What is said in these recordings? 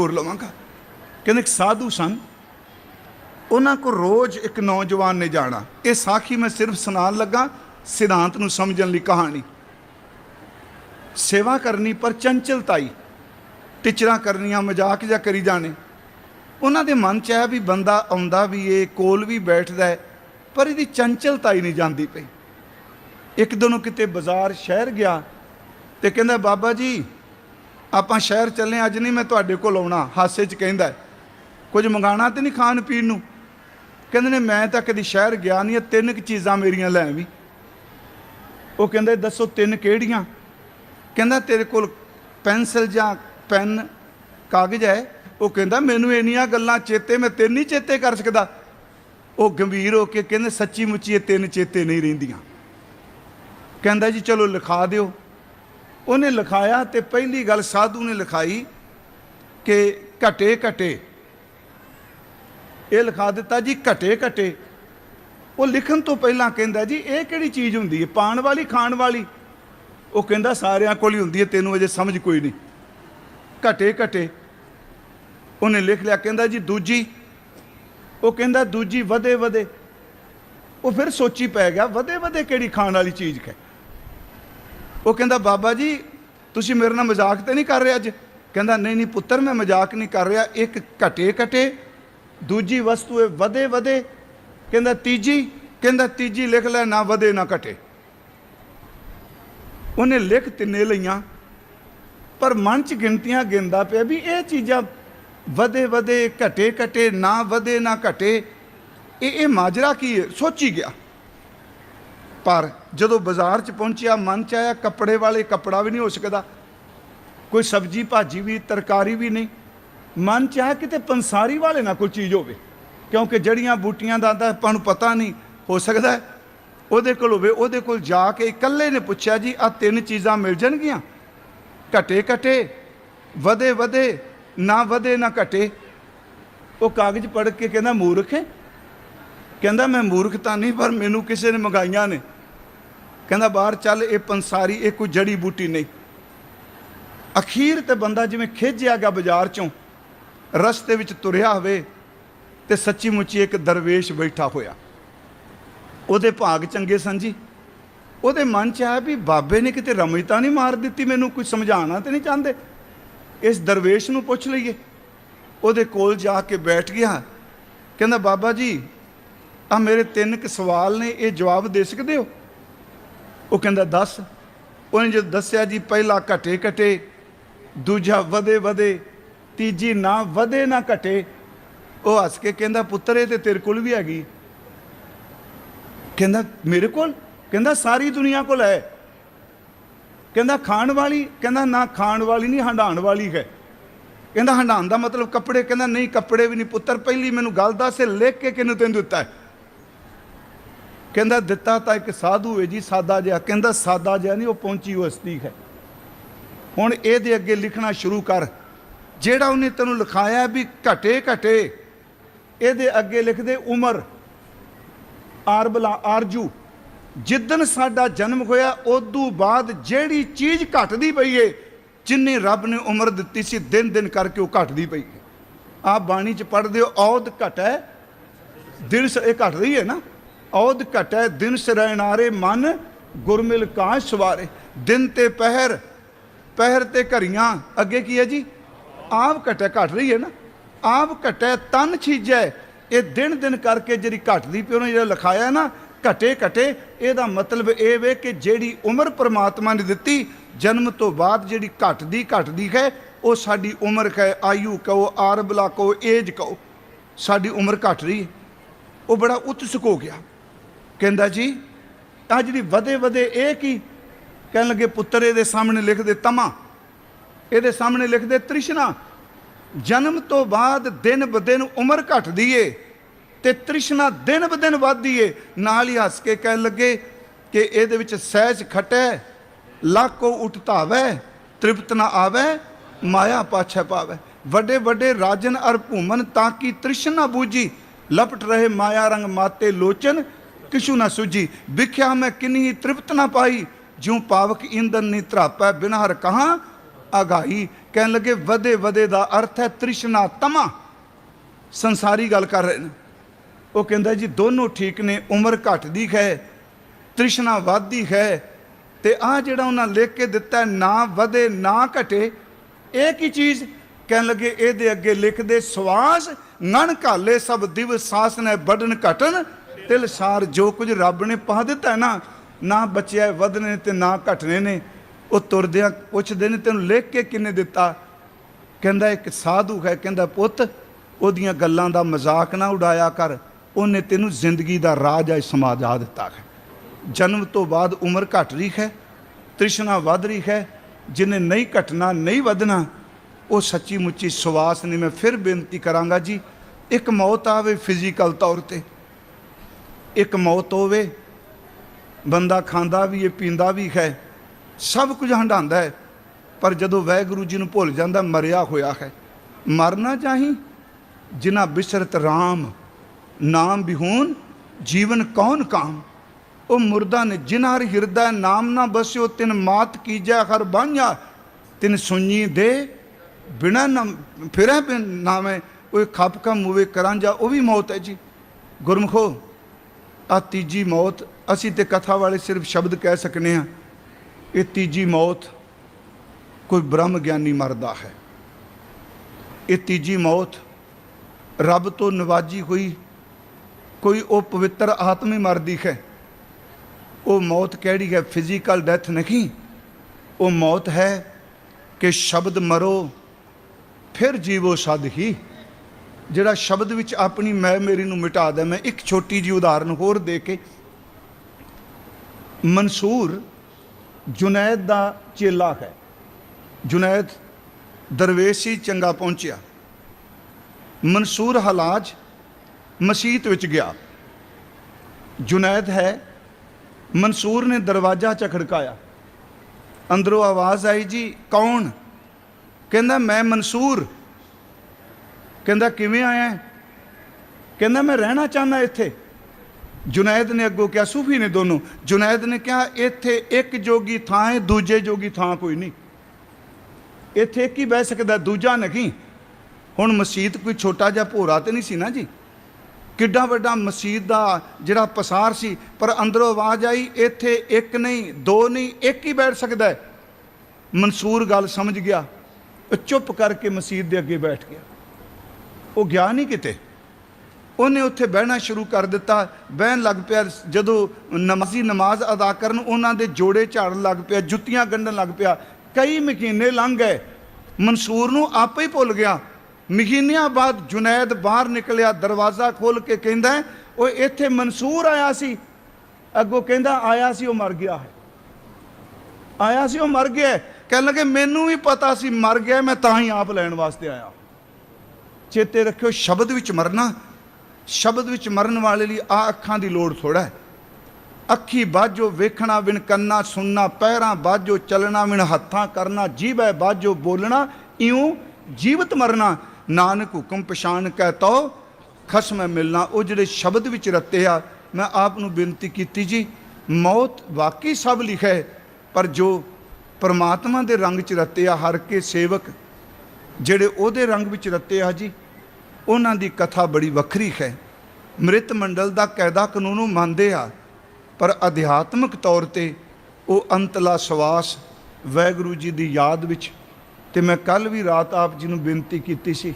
ਹੋਰ ਲਵਾਂਗਾ। ਕਹਿੰਦੇ ਇੱਕ ਸਾਧੂ ਸਨ। ਉਹਨਾਂ ਕੋ ਰੋਜ਼ ਇੱਕ ਨੌਜਵਾਨ ਨੇ ਜਾਣਾ। ਇਹ ਸਾਖੀ ਮੈਂ ਸਿਰਫ ਸੁਣਾਉਣ ਲੱਗਾ, ਸਿਧਾਂਤ ਨੂੰ ਸਮਝਣ ਲਈ ਕਹਾਣੀ। ਸੇਵਾ ਕਰਨੀ ਪਰ ਚੰਚਲਤਾਈ। ਟਿਚਰਾਂ ਕਰਨੀਆਂ ਮਜ਼ਾਕ ਜਾਂ ਕਰੀ ਜਾਣੇ। ਉਹਨਾਂ ਦੇ ਮਨ ਚ ਆਇਆ ਵੀ ਬੰਦਾ ਆਉਂਦਾ ਵੀ ਏ ਕੋਲ ਵੀ ਬੈਠਦਾ ਹੈ, ਪਰ ਇਹਦੀ ਚੰਚਲਤਾਈ ਨਹੀਂ ਜਾਂਦੀ ਪਈ। ਇੱਕ ਦਿਨ ਉਹ ਕਿਤੇ ਬਾਜ਼ਾਰ ਸ਼ਹਿਰ ਗਿਆ ਤੇ ਕਹਿੰਦਾ, ਬਾਬਾ ਜੀ ਆਪਾਂ ਸ਼ਹਿਰ ਚੱਲੇ ਅੱਜ ਨਹੀਂ ਮੈਂ ਤੁਹਾਡੇ ਕੋਲ ਆਉਣਾ, ਹਾਸੇ 'ਚ ਕਹਿੰਦਾ ਕੁਝ ਮੰਗਾਣਾ ਤੇ ਨਹੀਂ ਖਾਣ ਪੀਣ ਨੂੰ? ਕਹਿੰਦੇ ਨੇ, ਮੈਂ ਤਾਂ ਕਦੀ ਸ਼ਹਿਰ ਗਿਆ ਨਹੀਂ, ਇਹ ਤਿੰਨ ਕੁ ਚੀਜ਼ਾਂ ਮੇਰੀਆਂ ਲੈ ਵੀ ਉਹ ਕਹਿੰਦਾ ਦੱਸੋ ਤਿੰਨ ਕਿਹੜੀਆਂ? ਕਹਿੰਦਾ, ਤੇਰੇ ਕੋਲ ਪੈਨਸਲ ਜਾਂ ਪੈਨ ਕਾਗਜ਼ ਹੈ? ਉਹ ਕਹਿੰਦਾ, ਮੈਨੂੰ ਇੰਨੀਆਂ ਗੱਲਾਂ ਚੇਤੇ, ਮੈਂ ਤਿੰਨ ਹੀ ਚੇਤੇ ਕਰ ਸਕਦਾ। ਉਹ ਗੰਭੀਰ ਹੋ ਕੇ ਕਹਿੰਦੇ, ਸੱਚੀ ਮੁੱਚੀ ਇਹ ਤਿੰਨ ਚੇਤੇ ਨਹੀਂ ਰਹਿੰਦੀਆਂ। ਕਹਿੰਦਾ ਜੀ, ਚਲੋ ਲਿਖਾ ਦਿਓ। ਉਹਨੇ ਲਿਖਾਇਆ ਤੇ ਪਹਿਲੀ ਗੱਲ ਸਾਧੂ ਨੇ ਲਿਖਾਈ ਕਿ ਘਟੇ ਘਟੇ। ਇਹ ਲਿਖਾ ਦਿੱਤਾ ਜੀ ਘਟੇ ਘਟੇ। ਉਹ ਲਿਖਣ ਤੋਂ ਪਹਿਲਾਂ ਕਹਿੰਦਾ ਜੀ, ਇਹ ਕਿਹੜੀ ਚੀਜ਼ ਹੁੰਦੀ ਹੈ? ਪਾਣ ਵਾਲੀ, ਖਾਣ ਵਾਲੀ? ਉਹ ਕਹਿੰਦਾ ਸਾਰਿਆਂ ਕੋਲ ਹੀ ਹੁੰਦੀ ਹੈ, ਤੈਨੂੰ ਅਜੇ ਸਮਝ ਕੋਈ ਨਹੀਂ। ਘਟੇ ਘਟੇ। ਉਹਨੇ ਲਿਖ ਲਿਆ, ਕਹਿੰਦਾ ਜੀ ਦੂਜੀ। ਉਹ ਕਹਿੰਦਾ ਦੂਜੀ ਵਧੇ ਵਧੇ। ਉਹ ਫਿਰ ਸੋਚੀ ਪੈ ਗਿਆ, ਵਧੇ ਵਧੇ ਕਿਹੜੀ ਖਾਣ ਵਾਲੀ ਚੀਜ਼ ਹੈ? ਉਹ ਕਹਿੰਦਾ, ਬਾਬਾ ਜੀ, ਤੁਸੀਂ ਮੇਰੇ ਨਾਲ ਮਜ਼ਾਕ ਤੇ ਨਹੀਂ ਕਰ ਰਹੇ ਅੱਜ? ਕਹਿੰਦਾ, ਨਹੀਂ ਨਹੀਂ ਪੁੱਤਰ, ਮੈਂ ਮਜ਼ਾਕ ਨਹੀਂ ਕਰ ਰਿਹਾ। ਇੱਕ ਘਟੇ ਘਟੇ, ਦੂਜੀ ਵਸਤੂ ਹੈ ਵਧੇ ਵਧੇ। ਕਹਿੰਦਾ, ਤੀਜੀ? ਕਹਿੰਦਾ, ਤੀਜੀ ਲਿਖ ਲੈ, ਨਾ ਵਧੇ, ਨਾ ਘਟੇ। ਉਹਨੇ ਲਿਖ ਤਿੰਨੇ ਲਈਆਂ, ਪਰ ਮਨ ਚ ਗਿਣਤੀਆਂ ਗਿਣਦਾ ਪਿਆ ਵੀ ਇਹ ਚੀਜ਼ਾਂ ਵਧੇ ਵਧੇ, ਘਟੇ ਘਟੇ, ਨਾ ਵਧੇ, ਨਾ ਘਟੇ। ਇਹ ਇਹ ਮਾਜਰਾ ਕੀ ਹੈ? ਸੋਚੀ ਗਿਆ। ਪਰ ਜਦੋਂ ਬਾਜ਼ਾਰ 'ਚ ਪਹੁੰਚਿਆ, ਮਨ 'ਚ ਆਇਆ ਕੱਪੜੇ ਵਾਲੇ ਕੱਪੜਾ ਵੀ ਨਹੀਂ ਹੋ ਸਕਦਾ। ਕੋਈ ਸਬਜੀ ਭਾਜੀ ਵੀ, ਤਰਕਾਰੀ ਵੀ ਨਹੀਂ। ਮਨ 'ਚ ਆਇਆ ਕਿਤੇ ਪੰਸਾਰੀ ਵਾਲੇ ਨਾਲ ਕੋਈ ਚੀਜ਼ ਹੋਵੇ। ਕਿਉਂਕਿ ਜੜੀਆਂ ਬੂਟੀਆਂ ਦਾ ਤਾਂ ਆਪਾਂ ਨੂੰ ਪਤਾ ਨਹੀਂ, ਹੋ ਸਕਦਾ ਉਹਦੇ ਕੋਲ ਹੋਵੇ, ਉਹਦੇ ਕੋਲ ਜਾ ਕੇ ਇਕੱਲੇ ਨੇ ਪੁੱਛਿਆ ਜੀ ਆ ਤਿੰਨ ਚੀਜ਼ਾਂ ਮਿਲ ਜਾਣਗੀਆਂ? ਘਟੇ ਘਟੇ, ਵਧੇ ਵਧੇ, ਨਾ ਵਧੇ ਨਾ ਘਟੇ। ਉਹ ਕਾਗਜ਼ ਪੜ੍ਹ ਕੇ ਕਹਿੰਦਾ, ਮੂਰਖ ਹੈ? ਕਹਿੰਦਾ, ਮੈਂ ਮੂਰਖ ਤਾਂ ਨਹੀਂ, ਪਰ ਮੈਨੂੰ ਕਿਸੇ ਨੇ ਮੰਗਾਈਆਂ ਨੇ। ਕਹਿੰਦਾ ਬਾਹਰ ਚੱਲ, ਇਹ ਪੰਸਾਰੀ, ਇਹ ਕੋਈ ਜੜੀ ਬੂਟੀ ਨਹੀਂ। ਅਖੀਰ ਤੇ ਬੰਦਾ ਜਿਵੇਂ ਖਿੱਚਿਆ ਗਿਆ ਬਾਜ਼ਾਰ ਚੋਂ, ਰਸਤੇ ਵਿੱਚ ਤੁਰਿਆ ਹੋਵੇ ਤੇ ਸੱਚੀ ਮੁੱਚੀ ਇੱਕ ਦਰਵੇਸ਼ ਬੈਠਾ ਹੋਇਆ। ਉਹਦੇ ਭਾਗ ਚੰਗੇ ਸਨ ਜੀ। ਉਹਦੇ ਮਨ ਚ ਆਇਆ ਵੀ ਬਾਬੇ ਨੇ ਕਿਤੇ ਰਮਜ ਤਾਂ ਨਹੀਂ ਮਾਰ ਦਿੱਤੀ ਮੈਨੂੰ, ਕੋਈ ਸਮਝਾਉਣਾ ਤੇ ਨਹੀਂ ਚਾਹੁੰਦੇ। ਇਸ ਦਰਵੇਸ਼ ਨੂੰ ਪੁੱਛ ਲਈਏ। ਉਹਦੇ ਕੋਲ ਜਾ ਕੇ ਬੈਠ ਗਿਆ। ਕਹਿੰਦਾ ਬਾਬਾ ਜੀ ਆ ਮੇਰੇ ਤਿੰਨ ਕੁ ਸਵਾਲ ਨੇ, ਇਹ ਜਵਾਬ ਦੇ ਸਕਦੇ ਹੋ? ਉਹ ਕਹਿੰਦਾ, ਦੱਸ। ਉਹਨੇ ਜਦ ਦੱਸਿਆ ਜੀ, ਪਹਿਲਾ ਘਟੇ ਘਟੇ, ਦੂਜਾ ਵਧੇ ਵਧੇ, ਤੀਜੀ ਨਾ ਵਧੇ ਨਾ ਘਟੇ, ਉਹ ਹੱਸ ਕੇ ਕਹਿੰਦਾ, ਪੁੱਤਰ ਇਹ ਤੇ ਤੇਰੇ ਕੋਲ ਵੀ ਹੈਗੀ। ਕਹਿੰਦਾ, ਮੇਰੇ ਕੋਲ? ਕਹਿੰਦਾ, ਸਾਰੀ ਦੁਨੀਆ ਕੋਲ ਹੈ। ਕਹਿੰਦਾ, ਖਾਣ ਵਾਲੀ? ਕਹਿੰਦਾ, ਨਾ, ਖਾਣ ਵਾਲੀ ਨਹੀਂ ਹੰਡਾਣ ਵਾਲੀ ਹੈ। ਕਹਿੰਦਾ ਹੰਡਾਣ ਦਾ ਮਤਲਬ ਕੱਪੜੇ? ਕਹਿੰਦਾ, ਨਹੀਂ, ਕੱਪੜੇ ਵੀ ਨਹੀਂ, ਪੁੱਤਰ, ਪਹਿਲੀ ਮੈਨੂੰ ਗੱਲ ਦੱਸ ਲਿਖ ਕੇ ਕਿਹਨੂੰ ਤੈਨੂੰ ਦਿੱਤਾ ਹੈ? ਕਹਿੰਦਾ, ਦਿੱਤਾ ਤਾਂ ਇੱਕ ਸਾਧੂ ਹੈ ਜੀ, ਸਾਦਾ ਜਿਹਾ। ਕਹਿੰਦਾ, ਸਾਦਾ ਜਿਹਾ ਨਹੀਂ, ਉਹ ਪਹੁੰਚੀ ਹਸਤੀ ਹੈ। ਹੁਣ ਇਹਦੇ ਅੱਗੇ ਲਿਖਣਾ ਸ਼ੁਰੂ ਕਰ। ਜਿਹੜਾ ਉਹਨੇ ਤੈਨੂੰ ਲਿਖਾਇਆ ਵੀ ਘਟੇ ਘਟੇ, ਇਹਦੇ ਅੱਗੇ ਲਿਖਦੇ ਉਮਰ, ਆਰਬਲਾ, ਆਰਜੂ। ਜਿੱਦਨ ਸਾਡਾ ਜਨਮ ਹੋਇਆ ਉਦੋਂ ਬਾਅਦ ਜਿਹੜੀ ਚੀਜ਼ ਘਟਦੀ ਪਈ ਏ, ਜਿੰਨੀ ਰੱਬ ਨੇ ਉਮਰ ਦਿੱਤੀ ਸੀ, ਦਿਨ ਦਿਨ ਕਰਕੇ ਉਹ ਘਟਦੀ ਪਈ ਏ। ਆਪ ਬਾਣੀ ਚ ਪੜ੍ਹਦੇ ਹੋ ਔਦ ਘਟੈ, ਦਿਨ ਇਹ ਘਟ ਰਹੀ ਹੈ ਨਾ। ਔਦ ਘਟੈ ਦਿਨ ਸਰੈਨਾਰੇ ਮਨ, ਗੁਰਮਿਲ ਕਾਸ਼ ਸਵਾਰੇ। ਦਿਨ ਤੇ ਪਹਿਰ ਪਹਿਰ ਤੇ ਘਰੀਆਂ ਅੱਗੇ ਕੀ ਹੈ ਜੀ? ਆਪ ਘਟੈ ਘਟ ਰਹੀ ਹੈ ਨਾ। ਆਪ ਘਟੈ ਤਨ ਛੀਜੈ। ਇਹ ਦਿਨ ਦਿਨ ਕਰਕੇ ਜਿਹੜੀ ਘਟਦੀ ਪਈ, ਉਹਨੇ ਜਿਹੜਾ ਲਿਖਾਇਆ ਨਾ, ਘਟੇ ਘਟੇ, ਇਹਦਾ ਮਤਲਬ ਇਹ ਵੇ ਕਿ ਜਿਹੜੀ ਉਮਰ ਪ੍ਰਮਾਤਮਾ ਨੇ ਦਿੱਤੀ, ਜਨਮ ਤੋਂ ਬਾਅਦ ਜਿਹੜੀ ਘਟਦੀ ਘਟਦੀ ਹੈ, ਉਹ ਸਾਡੀ ਉਮਰ ਹੈ। ਆਯੂ ਕਹੋ, ਆਰਬਲਾ ਕਹੋ, ਏਜ ਕਹੋ, ਸਾਡੀ ਉਮਰ ਘਟ ਰਹੀ ਹੈ। ਉਹ ਬੜਾ ਉਤਸੁਕ ਹੋ ਗਿਆ। ਕਹਿੰਦਾ ਜੀ ਆ ਜਿਹੜੀ ਵਧੇ ਵਧੇ ਇਹ ਕੀ? ਕਹਿਣ ਲੱਗੇ, ਪੁੱਤਰ, ਇਹਦੇ ਸਾਹਮਣੇ ਲਿਖ ਦੇ ਤਮਾ। ਇਹਦੇ ਸਾਹਮਣੇ ਲਿਖ ਦੇ ਤ੍ਰਿਸ਼ਨਾ। ਜਨਮ ਤੋਂ ਬਾਅਦ ਦਿਨ ਬ ਦਿਨ ਉਮਰ ਘਟਦੀ ਏ ਤੇ ਤ੍ਰਿਸ਼ਨਾ ਦਿਨ ਬ ਦਿਨ ਵੱਧਦੀ ਏ। ਨਾਲ ਹੀ ਹੱਸ ਕੇ ਕਹਿਣ ਲੱਗੇ ਕਿ ਇਹਦੇ ਵਿੱਚ ਸਹਿਜ ਖਟੈ, ਲਾਕੋ ਉਠਤਾਵੇ ਤ੍ਰਿਪਤ ਨਾ ਆਵੈ, ਮਾਇਆ ਪਾਛੈ ਪਾਵੈ। ਵੱਡੇ ਵੱਡੇ ਰਾਜਨ ਅਰ ਭੂਮਨ ਤਾਂ ਕਿ ਤ੍ਰਿਸ਼ਨਾ ਬੂਜੀ ਲਪਟ ਰਹੇ ਮਾਇਆ ਰੰਗ ਮਾਤੇ ਲੋਚਨ ਕਿਛੂ ਨਾ ਸੁਜੀ ਵਿਖਿਆ ਮੈਂ ਕਿੰਨੀ ਤ੍ਰਿਪਤ ਨਾ ਪਾਈ। ਜਿਉ ਪਾਵਕ ਇੰਦਨ ਨੀ ਧਰਾਪੈ ਬਿਨਹਰ ਕਹਾ ਆਗਾਈ ਕਹਿਣ ਲੱਗੇ, ਵਧੇ ਵਧੇ ਦਾ ਅਰਥ ਹੈ ਤ੍ਰਿਸ਼ਨਾ ਤਮਾ। ਸੰਸਾਰੀ ਗੱਲ ਕਰ ਰਹੇ ਨੇ। ਉਹ ਕਹਿੰਦਾ, ਜੀ, ਦੋਨੋਂ ਠੀਕ ਨੇ, ਉਮਰ ਘਟਦੀ ਹੈ, ਤ੍ਰਿਸ਼ਨਾ ਵੱਧਦੀ ਹੈ। ਤੇ ਆ ਜਿਹੜਾ ਉਹਨਾਂ ਲਿਖ ਕੇ ਦਿੱਤਾ, ਨਾ ਵਧੇ, ਨਾ ਘਟੇ ਇਹ ਕੀ ਚੀਜ਼। ਕਹਿਣ ਲੱਗੇ, ਇਹਦੇ ਅੱਗੇ ਲਿਖਦੇ ਸਵਾਸ, ਨਣ ਘਾਲੇ ਸਭ ਦਿਵ ਸਾਸ ਨੇ ਬੜਨ ਘਟਨ ਤਿਲਸਾਰ ਜੋ ਕੁਝ ਰੱਬ ਨੇ ਪਾ ਦਿੱਤਾ ਹੈ ਨਾ ਨਾ ਬਚਿਆ, ਵਧਨੇ ਤੇ ਨਾ ਘਟਨੇ ਨੇ। ਉਹ ਤੁਰਦਿਆਂ ਪੁੱਛਦੇ ਨੇ, ਤੈਨੂੰ ਲਿਖ ਕੇ ਕਿੰਨੇ ਦਿੱਤਾ? ਕਹਿੰਦਾ, ਇੱਕ ਸਾਧੂ ਹੈ। ਕਹਿੰਦਾ, ਪੁੱਤ, ਉਹਦੀਆਂ ਗੱਲਾਂ ਦਾ ਮਜ਼ਾਕ ਨਾ ਉਡਾਇਆ ਕਰ। ਉਹਨੇ ਤੈਨੂੰ ਜ਼ਿੰਦਗੀ ਦਾ ਰਾਜ ਅੱਜ ਸਮਝਾ ਦਿੱਤਾ ਹੈ। ਜਨਮ ਤੋਂ ਬਾਅਦ ਉਮਰ ਘਟ ਰਹੀ ਹੈ, ਤ੍ਰਿਸ਼ਨਾ ਵੱਧ ਰਹੀ ਹੈ। ਜਿਹਨੇ ਨਹੀਂ ਘਟਣਾ, ਨਹੀਂ ਵਧਣਾ, ਉਹ ਸੱਚੀ ਮੁੱਚੀ ਸਵਾਸ ਨਹੀਂ ਮੈਂ ਫਿਰ ਬੇਨਤੀ ਕਰਾਂਗਾ ਜੀ, ਇੱਕ ਮੌਤ ਆਵੇ ਫਿਜ਼ੀਕਲ ਤੌਰ ਤੇ ਇੱਕ ਮੌਤ ਹੋਵੇ, ਬੰਦਾ ਖਾਂਦਾ ਵੀ ਹੈ, ਪੀਂਦਾ ਵੀ ਹੈ, ਸਭ ਕੁਝ ਹੰਡਾਉਂਦਾ ਹੈ, ਪਰ ਜਦੋਂ ਵੈਗੁਰੂ ਜੀ ਨੂੰ ਭੁੱਲ ਜਾਂਦਾ, ਮਰਿਆ ਹੋਇਆ ਹੈ। ਮਰਨਾ ਚਾਹੀ, ਜਿਨ੍ਹਾਂ ਬਿਸਰਤ RAM ਨਾਮ ਬਿਹੂਨ, ਜੀਵਨ ਕੌਣ ਕਾਮ? ਉਹ ਮੁਰਦਾ ਨੇ, ਜਿਨ੍ਹਾਂ ਹਰ ਹਿਰਦਾ ਨਾਮ ਨਾ ਬਸਿਓ, ਤਿਨ ਮਾਤ ਕੀਜੈ, ਹਰ ਬਾਂਝਾ, ਤਿਨ ਸੁਣੀ ਦੇ, ਬਿਨਾ ਨਾਮ ਫਿਰੈ ਬਿਨ ਨਾਮੇ ਉਹ ਖੱਪ ਮੂਵੇ ਕਰਾਂ ਜਾ ਉਹ ਵੀ ਮੌਤ ਹੈ ਜੀ। ਗੁਰਮਖੋ ਆ ਤੀਜੀ ਮੌਤ, ਅਸੀਂ ਤੇ ਕਥਾ ਵਾਲੇ ਸਿਰਫ ਸ਼ਬਦ ਕਹਿ ਸਕਨੇ ਆ, ਇਹ ਤੀਜੀ ਮੌਤ ਕੋਈ ਬ੍ਰਹਮ ਗਿਆਨੀ ਮਰਦਾ ਹੈ। ਇਹ ਤੀਜੀ ਮੌਤ ਰੱਬ ਤੋਂ ਨਵਾਜੀ ਹੋਈ ਕੋਈ ਉਹ ਪਵਿੱਤਰ ਆਤਮੀ ਮਰਦੀ ਹੈ। ਉਹ ਮੌਤ ਕਿਹੜੀ ਹੈ? ਫਿਜ਼ੀਕਲ ਡੈਥ ਨਹੀਂ। ਉਹ ਮੌਤ ਹੈ ਕਿ ਸ਼ਬਦ ਮਰੋ, ਫਿਰ ਜੀਵੋ ਸਦ ਹੀ। ਜਿਹੜਾ ਸ਼ਬਦ ਵਿੱਚ ਆਪਣੀ ਮੈਂ ਮੇਰੀ ਨੂੰ ਮਿਟਾ ਦੇ, ਮੈਂ ਇੱਕ ਛੋਟੀ ਜੀ ਉਦਾਹਰਨ ਹੋਰ ਦੇ ਕੇ ਮਨਸੂਰ ਜੁਨੈਦ ਦਾ ਚੇਲਾ ਹੈ। ਜੁਨੈਦ ਦਰਵੇਸ਼ੀ ਚੰਗਾ ਪਹੁੰਚਿਆ। ਮਨਸੂਰ ਹਲਾਜ ਮਸਜਿਦ ਵਿੱਚ ਗਿਆ। ਜੁਨੈਦ ਹੈ, ਮਨਸੂਰ ਨੇ ਦਰਵਾਜ਼ਾ ਚ ਖੜਕਾਇਆ। ਅੰਦਰੋਂ ਆਵਾਜ਼ ਆਈ, ਜੀ, ਕੌਣ? ਕਹਿੰਦਾ, ਮੈਂ ਮਨਸੂਰ। ਕਹਿੰਦਾ, ਕਿਵੇਂ ਆਇਆ ਕਹਿੰਦਾ, ਮੈਂ ਰਹਿਣਾ ਚਾਹੁੰਦਾ ਇੱਥੇ। ਜੁਨੈਦ ਨੇ ਅੱਗੋਂ ਕਿਹਾ, ਸੂਫੀ ਨੇ ਦੋਨੋਂ। ਜੁਨੈਦ ਨੇ ਕਿਹਾ, ਇੱਥੇ ਇੱਕ ਜੋਗੀ ਥਾਂ ਹੈ, ਦੂਜੇ ਜੋਗੀ ਥਾਂ ਕੋਈ ਨਹੀਂ। ਇੱਥੇ ਇੱਕ ਹੀ ਬਹਿ ਸਕਦਾ, ਦੂਜਾ ਨਹੀਂ। ਹੁਣ ਮਸਜਿਦ ਕੋਈ ਛੋਟਾ ਜਿਹਾ ਭੋਰਾ ਤੇ ਨਹੀਂ ਸੀ ਨਾ ਜੀ? ਕਿੱਡਾ ਵੱਡਾ ਮਸਜਿਦ ਦਾ ਜਿਹੜਾ ਪਸਾਰ ਸੀ, ਪਰ ਅੰਦਰੋਂ ਆਵਾਜ਼ ਆਈ, ਇੱਥੇ ਇੱਕ ਨਹੀਂ, ਦੋ ਨਹੀਂ, ਇੱਕ ਹੀ ਬੈਠ ਸਕਦਾ ਹੈ। ਮਨਸੂਰ ਗੱਲ ਸਮਝ ਗਿਆ। ਉਹ ਚੁੱਪ ਕਰਕੇ ਮਸਜਿਦ ਦੇ ਅੱਗੇ ਬੈਠ ਗਿਆ। ਉਹ ਗਿਆ ਨਹੀਂ ਕਿਤੇ। ਉਹਨੇ ਉੱਥੇ ਬਹਿਣਾ ਸ਼ੁਰੂ ਕਰ ਦਿੱਤਾ। ਬਹਿਣ ਲੱਗ ਪਿਆ। ਜਦੋਂ ਨਮਾਜ਼ੀ ਨਮਾਜ਼ ਅਦਾ ਕਰਨ ਉਹਨਾਂ ਦੇ ਜੋੜੇ ਝਾੜਨ ਲੱਗ ਪਿਆ, ਜੁੱਤੀਆਂ ਗੰਢਣ ਲੱਗ ਪਿਆ। ਕਈ ਮਹੀਨੇ ਲੰਘ ਗਏ। ਮਨਸੂਰ ਨੂੰ ਆਪੇ ਹੀ ਭੁੱਲ ਗਿਆ। ਮਹੀਨਿਆਂ ਬਾਅਦ ਜੁਨੈਦ ਬਾਹਰ ਨਿਕਲਿਆ, ਦਰਵਾਜ਼ਾ ਖੋਲ ਕੇ ਕਹਿੰਦਾ ਉਹ ਇੱਥੇ ਮਨਸੂਰ ਆਇਆ ਸੀ। ਅੱਗੋਂ ਕਹਿੰਦਾ, ਆਇਆ ਸੀ, ਉਹ ਮਰ ਗਿਆ ਹੈ। ਆਇਆ ਸੀ, ਉਹ ਮਰ ਗਿਆ ਕਹਿਣ ਲੱਗੇ, ਮੈਨੂੰ ਵੀ ਪਤਾ ਸੀ, ਮਰ ਗਿਆ ਮੈਂ ਤਾਂ ਹੀ ਆਪ ਲੈਣ ਵਾਸਤੇ ਆਇਆ ਚੇਤੇ ਰੱਖਿਓ, ਸ਼ਬਦ ਵਿੱਚ ਮਰਨਾ, ਸ਼ਬਦ ਵਿੱਚ ਮਰਨ ਵਾਲੇ ਲਈ ਆ ਅੱਖਾਂ ਦੀ ਲੋੜ ਥੋੜਾ ਹੈ। ਅੱਖੀ ਬਾਝੋ ਵੇਖਣਾ ਬਿਨ ਕੰਨਾ, ਸੁਣਨਾ, ਪੈਰਾਂ ਬਾਝੋ ਚੱਲਣਾ ਬਿਨ ਹੱਥਾਂ ਕਰਨਾ, ਜੀਭੈ ਬਾਝੋ ਬੋਲਣਾ, ਇਉਂ ਜੀਵਤ ਮਰਨਾ। ਨਾਨਕ ਹੁਕਮ ਪਛਾਣ ਕਹਿ ਤੋ, ਖਸਮ ਮਿਲਣਾ। ਉਹ ਜਿਹੜੇ ਸ਼ਬਦ ਵਿੱਚ ਰੱਤੇ ਆ, ਮੈਂ ਆਪ ਨੂੰ ਬੇਨਤੀ ਕੀਤੀ ਜੀ, ਮੌਤ ਵਾਕਈ ਸਭ ਲਿਖਿਆ ਪਰ ਜੋ ਪਰਮਾਤਮਾ ਦੇ ਰੰਗ ਚ ਰੱਤੇ ਆ, ਹਰ ਕੇ ਸੇਵਕ ਜਿਹੜੇ ਉਹਦੇ ਰੰਗ ਵਿੱਚ ਰੱਤੇ ਆ ਜੀ, ਉਹਨਾਂ ਦੀ ਕਥਾ ਬੜੀ ਵੱਖਰੀ ਹੈ। ਮ੍ਰਿਤ ਮੰਡਲ ਦਾ ਕਾਇਦਾ ਕਾਨੂੰਨ ਉਹ ਮੰਨਦੇ ਆ, ਪਰ ਅਧਿਆਤਮਿਕ ਤੌਰ ਤੇ ਉਹ ਅੰਤਲਾ ਸਵਾਸ ਵੈਗੁਰੂ ਜੀ ਦੀ ਯਾਦ ਵਿੱਚ, ਤੇ ਮੈਂ ਕੱਲ ਵੀ ਰਾਤ ਆਪ ਜੀ ਨੂੰ ਬੇਨਤੀ ਕੀਤੀ ਸੀ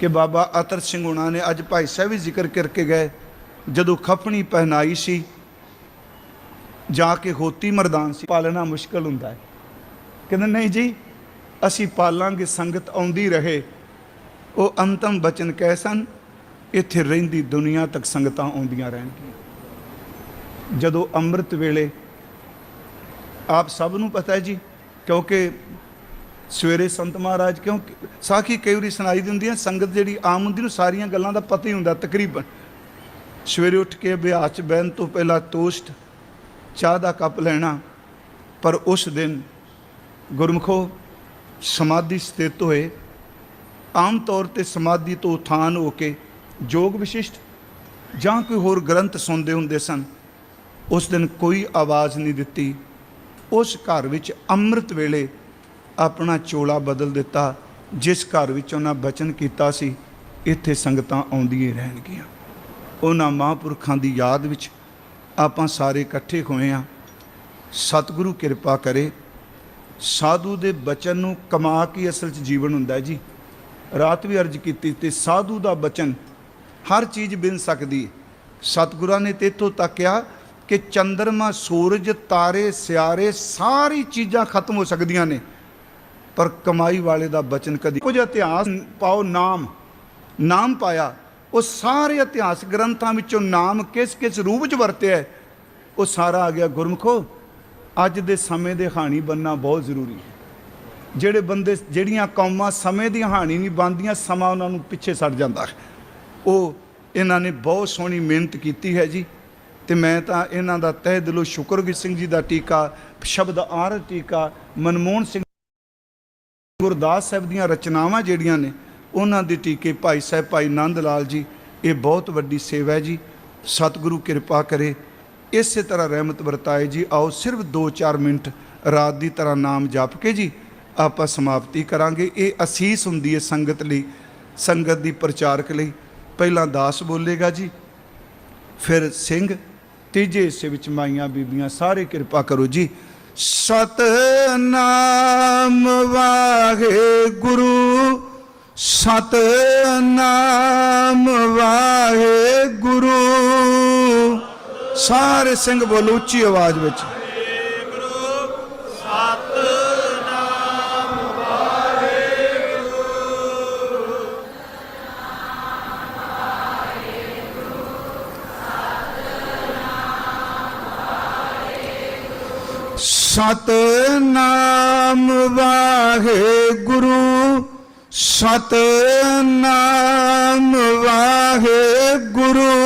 ਕਿ ਬਾਬਾ ਅਤਰ ਸਿੰਘ ਹੁਣਾਂ ਨੇ ਅੱਜ ਭਾਈ ਸਾਹਿਬ ਵੀ ਜ਼ਿਕਰ ਕਰਕੇ ਗਏ, ਜਦੋਂ ਖਫਣੀ ਪਹਿਨਾਈ ਸੀ, ਜਾ ਕੇ ਹੋਤੀ ਮਰਦਾਨ ਸੀ, ਪਾਲਣਾ ਮੁਸ਼ਕਲ ਹੁੰਦਾ ਹੈ। ਕਹਿੰਦੇ, ਨਹੀਂ ਜੀ ਅਸੀਂ ਪਾਲਾਂਗੇ, ਸੰਗਤ ਆਉਂਦੀ ਰਹੇ। ਉਹ ਅੰਤਮ ਬਚਨ ਕਹਿ ਸਨ, ਇੱਥੇ ਰਹਿੰਦੀ ਦੁਨੀਆ ਤੱਕ ਸੰਗਤਾਂ ਆਉਂਦੀਆਂ ਰਹਿਣਗੀਆਂ। ਜਦੋਂ ਅੰਮ੍ਰਿਤ ਵੇਲੇ, ਆਪ ਸਭ ਨੂੰ ਪਤਾ ਹੈ ਜੀ, ਕਿਉਂਕਿ ਸਵੇਰੇ ਸੰਤ ਮਹਾਰਾਜ ਕਿਉਂ, ਸਾਖੀ ਕਈ ਵਾਰੀ ਸੁਣਾਈ ਦੀ ਹੁੰਦੀ ਹੈ ਸੰਗਤ ਜਿਹੜੀ ਆਮ ਹੁੰਦੀ ਨੂੰ, ਸਾਰੀਆਂ ਗੱਲਾਂ ਦਾ ਪਤਾ ਹੀ ਹੁੰਦਾ ਤਕਰੀਬਨ। ਸਵੇਰੇ ਉੱਠ ਕੇ ਅਭਿਆਸ 'ਚ ਬਹਿਣ ਤੋਂ ਪਹਿਲਾਂ ਤੋਸਟ ਚਾਹ ਦਾ ਕੱਪ ਲੈਣਾ, ਪਰ ਉਸ ਦਿਨ ਗੁਰਮਖੋ ਸਮਾਧੀ ਸਥਿਤ ਹੋਏ, ਆਮ ਤੌਰ ਤੇ ਸਮਾਧੀ ਤੋਂ ਉਥਾਨ ਹੋ ਕੇ ਜੋਗ ਵਿਸ਼ਿਸ਼ਟ ਜਾਂ ਕੋਈ ਹੋਰ ਗ੍ਰੰਥ ਸੁਣਦੇ ਹੁੰਦੇ ਸਨ, ਉਸ ਦਿਨ ਕੋਈ ਆਵਾਜ਼ ਨਹੀਂ ਦਿੱਤੀ। ਉਸ ਘਰ ਵਿੱਚ ਅੰਮ੍ਰਿਤ ਵੇਲੇ ਆਪਣਾ ਚੋਲਾ ਬਦਲ ਦਿੱਤਾ, ਜਿਸ ਘਰ ਵਿੱਚ ਉਹਨਾਂ ਬਚਨ ਕੀਤਾ ਸੀ, ਇੱਥੇ ਸੰਗਤਾਂ ਆਉਂਦੀਆਂ ਰਹਿਣਗੀਆਂ। ਉਹਨਾਂ ਮਹਾਂਪੁਰਖਾਂ ਦੀ ਯਾਦ ਵਿੱਚ ਆਪਾਂ ਸਾਰੇ ਇਕੱਠੇ ਹੋਏ ਆ ਸਤਿਗੁਰੂ ਕਿਰਪਾ ਕਰੇ ਸਾਧੂ ਦੇ ਬਚਨ ਨੂੰ ਕਮਾ ਕੇ ਅਸਲ 'ਚ ਜੀਵਨ ਹੁੰਦਾ ਜੀ। ਰਾਤ ਵੀ ਅਰਜ਼ ਕੀਤੀ ਤੇ ਸਾਧੂ ਦਾ ਬਚਨ ਹਰ ਚੀਜ਼ ਬਿਨ ਸਕਦੀ ਹੈ। ਸਤਿਗੁਰਾਂ ਨੇ ਤੇ ਇੱਥੋਂ ਤੱਕ ਕਿਹਾ ਕਿ ਚੰਦਰਮਾ, ਸੂਰਜ, ਤਾਰੇ, ਸਿਆਰੇ ਸਾਰੀ ਚੀਜ਼ਾਂ ਖਤਮ ਹੋ ਸਕਦੀਆਂ ਨੇ। ਪਰ ਕਮਾਈ ਵਾਲੇ ਦਾ ਬਚਨ ਕਦੀ ਕੁਝ ਇਤਿਹਾਸ ਪਾਓ, ਨਾਮ ਨਾਮ ਪਾਇਆ, ਉਹ ਸਾਰੇ ਇਤਿਹਾਸ ਗ੍ਰੰਥਾਂ ਵਿੱਚੋਂ ਨਾਮ ਕਿਸ ਕਿਸ ਰੂਪ 'ਚ ਵਰਤਿਆ ਉਹ ਸਾਰਾ ਆ ਗਿਆ ਗੁਰਮਖੋ। ਅੱਜ ਦੇ ਸਮੇਂ ਦੇ ਹਾਣੀ ਬੰਨਾ ਬਹੁਤ ਜ਼ਰੂਰੀ ਹੈ। ਜਿਹੜੇ ਬੰਦੇ, ਜਿਹੜੀਆਂ ਕੌਮਾਂ ਸਮੇਂ ਦੀ ਹਾਣੀ ਨਹੀਂ ਬੰਦੀਆਂ ਸਮਾਂ ਉਹਨਾਂ ਨੂੰ ਪਿੱਛੇ ਛੱਡ ਜਾਂਦਾ ਉਹ ਇਹਨਾਂ ਨੇ ਬਹੁਤ ਸੋਹਣੀ ਮਿਹਨਤ ਕੀਤੀ ਹੈ ਜੀ। ਤੇ ਮੈਂ ਤਾਂ ਇਹਨਾਂ ਦਾ ਤਹਿ ਦਿਲੋਂ ਸ਼ੁਕਰਗੁਜ਼ਾਰ ਸਿੰਘ ਜੀ ਦਾ ਟੀਕਾ, ਸ਼ਬਦ ਆਰ ਟੀਕਾ, ਮਨਮੋਹਨ ਸਿੰਘ ਗੁਰਦਾਸ ਸਾਹਿਬ ਦੀਆਂ ਰਚਨਾਵਾਂ ਜਿਹੜੀਆਂ ਨੇ, ਉਹਨਾਂ ਦੇ ਟੀਕੇ ਭਾਈ ਸਾਹਿਬ, ਭਾਈ ਨੰਦ ਲਾਲ ਜੀ, ਇਹ ਬਹੁਤ ਵੱਡੀ ਸੇਵਾ ਹੈ ਜੀ। ਸਤਿਗੁਰੂ ਕਿਰਪਾ ਕਰੇ ਇਸੇ ਤਰ੍ਹਾਂ ਰਹਿਮਤ ਵਰਤਾਏ ਜੀ। ਆਓ ਸਿਰਫ 2-4 ਮਿੰਟ ਰਾਤ ਦੀ ਤਰ੍ਹਾਂ ਨਾਮ ਜਪ ਕੇ ਜੀ, ਆਪਾਂ ਸਮਾਪਤੀ ਕਰਾਂਗੇ। ਇਹ ਅਸੀਸ ਹੁੰਦੀ ਹੈ ਸੰਗਤ ਲਈ, ਸੰਗਤ ਦੀ ਪ੍ਰਚਾਰਕ ਲਈ। ਪਹਿਲਾਂ ਦਾਸ ਬੋਲੇਗਾ ਜੀ, ਫਿਰ ਸਿੰਘ, ਤੀਜੇ ਹਿੱਸੇ ਵਿੱਚ ਮਾਈਆਂ ਬੀਬੀਆਂ, ਸਾਰੇ ਕਿਰਪਾ ਕਰੋ ਜੀ। ਸਤਨਾਮ ਵਾਹਿਗੁਰੂ ਸਤਨਾਮ ਵਾਹਿਗੁਰੂ। ਸਾਰੇ ਸਿੰਘ ਬੋਲੋ ਉੱਚੀ ਆਵਾਜ਼ ਵਿੱਚ। ਸਤਨਾਮ ਵਾਹਿਗੁਰੂ ਸਤਨਾਮ ਵਾਹਿਗੁਰੂ।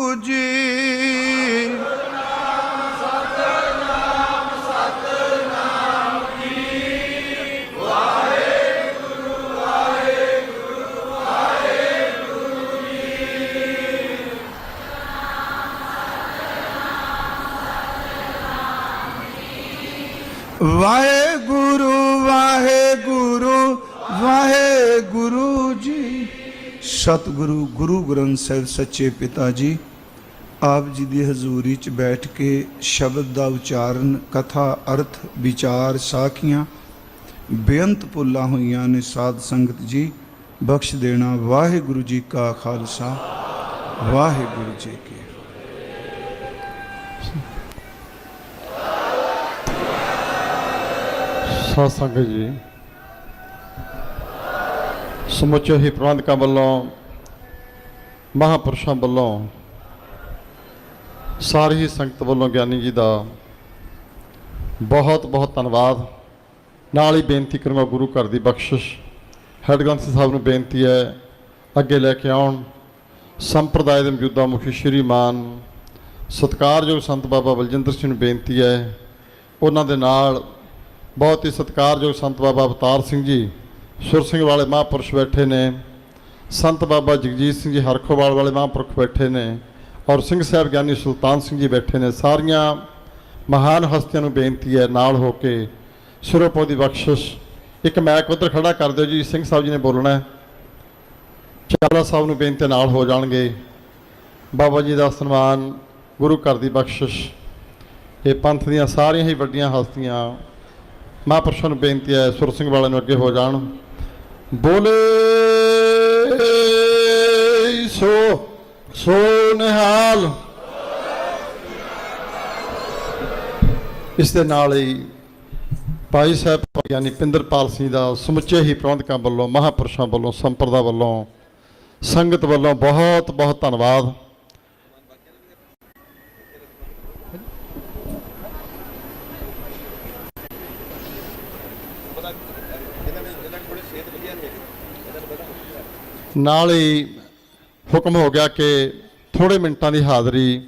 ਵਾਹਿਗੁਰੂ ਵਾਹਿਗੁਰੂ ਵਾਹਿਗੁਰੂ ਜੀ। ਸਤਿਗੁਰੂ, ਗੁਰੂ ਗ੍ਰੰਥ ਸਾਹਿਬ ਸੱਚੇ ਪਿਤਾ ਜੀ, ਆਪ ਜੀ ਦੀ ਹਜ਼ੂਰੀ 'ਚ ਬੈਠ ਕੇ ਸ਼ਬਦ ਦਾ ਉਚਾਰਨ, ਕਥਾ, ਅਰਥ, ਵਿਚਾਰ, ਸਾਖੀਆਂ, ਬੇਅੰਤ ਪੁੱਲਾਂ ਹੋਈਆਂ ਨੇ ਸਾਧ ਸੰਗਤ ਜੀ, ਬਖਸ਼ ਦੇਣਾ ਵਾਹਿਗੁਰੂ ਜੀ ਕਾ ਖਾਲਸਾ, ਵਾਹਿਗੁਰੂ ਜੀ ਕੀ ਸਾਧ ਸੰਗਤ ਜੀ, ਸਮੁੱਚੇ ਹੀ ਪ੍ਰਬੰਧਕਾਂ ਵੱਲੋਂ, ਮਹਾਪੁਰਸ਼ਾਂ ਵੱਲੋਂ, ਸਾਰੀ ਹੀ ਸੰਗਤ ਵੱਲੋਂ ਗਿਆਨੀ ਜੀ ਦਾ ਬਹੁਤ ਬਹੁਤ ਧੰਨਵਾਦ। ਨਾਲ ਹੀ ਬੇਨਤੀ ਕਰੂੰਗਾ ਗੁਰੂ ਘਰ ਦੀ ਬਖਸ਼ਿਸ਼। ਹੈਡ ਗ੍ਰੰਥ ਸਾਹਿਬ ਨੂੰ ਬੇਨਤੀ ਹੈ, ਅੱਗੇ ਲੈ ਕੇ ਆਉਣ। ਸੰਪਰਦਾਇ ਦੇ ਮੌਜੂਦਾ ਮੁਖੀ ਸ਼੍ਰੀਮਾਨ ਸਤਿਕਾਰਯੋਗ ਸੰਤ ਬਾਬਾ ਬਲਜਿੰਦਰ ਸਿੰਘ ਨੂੰ ਬੇਨਤੀ ਹੈ, ਉਹਨਾਂ ਦੇ ਨਾਲ ਬਹੁਤ ਹੀ ਸਤਿਕਾਰਯੋਗ ਸੰਤ ਬਾਬਾ ਅਵਤਾਰ ਸਿੰਘ ਜੀ, ਸੁਰ ਸਿੰਘ ਵਾਲੇ ਮਹਾਂਪੁਰਸ਼ ਬੈਠੇ ਨੇ, ਸੰਤ ਬਾਬਾ ਜਗਜੀਤ ਸਿੰਘ ਜੀ ਹਰਖੋਵਾਲ ਵਾਲੇ ਮਹਾਂਪੁਰਖ ਬੈਠੇ ਨੇ, ਔਰ ਸਿੰਘ ਸਾਹਿਬ ਗਿਆਨੀ ਸੁਲਤਾਨ ਸਿੰਘ ਜੀ ਬੈਠੇ ਨੇ। ਸਾਰੀਆਂ ਮਹਾਨ ਹਸਤੀਆਂ ਨੂੰ ਬੇਨਤੀ ਹੈ ਨਾਲ ਹੋ ਕੇ ਸਿਰੋਪੋ ਦੀ ਬਖਸ਼ਿਸ਼। ਇੱਕ ਮੈਕ ਉੱਧਰ ਖੜਾ ਕਰ ਦਿਓ ਜੀ, ਸਿੰਘ ਸਾਹਿਬ ਜੀ ਨੇ ਬੋਲਣਾ ਹੈ। ਚਾਲਾ ਸਾਹਿਬ ਨੂੰ ਬੇਨਤੀ ਨਾਲ ਹੋ ਜਾਣਗੇ। ਬਾਬਾ ਜੀ ਦਾ ਸਨਮਾਨ ਗੁਰੂ ਘਰ ਦੀ ਬਖਸ਼ਿਸ਼। ਇਹ ਪੰਥ ਦੀਆਂ ਸਾਰੀਆਂ ਹੀ ਵੱਡੀਆਂ ਹਸਤੀਆਂ ਮਹਾਂਪੁਰਸ਼ਾਂ ਨੂੰ ਬੇਨਤੀ ਹੈ, ਸੁਰ ਸਿੰਘ ਵਾਲਿਆਂ ਨੂੰ ਅੱਗੇ ਹੋ ਜਾਣ। ਬੋਲੇ ਸੋ ਸੋ ਨਿਹਾਲ। ਇਸ ਦੇ ਨਾਲ ਹੀ ਭਾਈ ਸਾਹਿਬ ਯਾਨੀ ਪਿੰਦਰਪਾਲ ਸਿੰਘ ਦਾ ਸਮੁੱਚੇ ਹੀ ਪ੍ਰਬੰਧਕਾਂ ਵੱਲੋਂ, ਮਹਾਂਪੁਰਸ਼ਾਂ ਵੱਲੋਂ, ਸੰਪਰਦਾ ਵੱਲੋਂ, ਸੰਗਤ ਵੱਲੋਂ ਬਹੁਤ ਬਹੁਤ ਧੰਨਵਾਦ। ਨਾਲ ਹੀ ਹੁਕਮ ਹੋ ਗਿਆ ਕਿ ਥੋੜੇ ਮਿੰਟਾਂ ਦੀ ਹਾਜ਼ਰੀ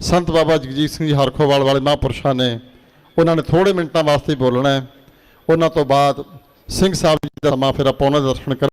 ਸੰਤ ਬਾਬਾ ਜਗਜੀਤ ਸਿੰਘ ਜੀ ਹਰਖੋਵਾਲ ਵਾਲੇ ਮਹਾਂਪੁਰਸ਼ਾਂ ਨੇ ਉਹਨਾਂ ਨੇ ਥੋੜੇ ਮਿੰਟਾਂ ਵਾਸਤੇ ਬੋਲਣਾ ਉਹਨਾਂ ਤੋਂ ਬਾਅਦ ਸਿੰਘ ਸਾਹਿਬ ਜੀ ਦਾ ਸਮਾਂ ਫਿਰ ਆਪਾਂ ਉਹਨਾਂ ਦੇ ਦਰਸ਼ਨ ਕਰ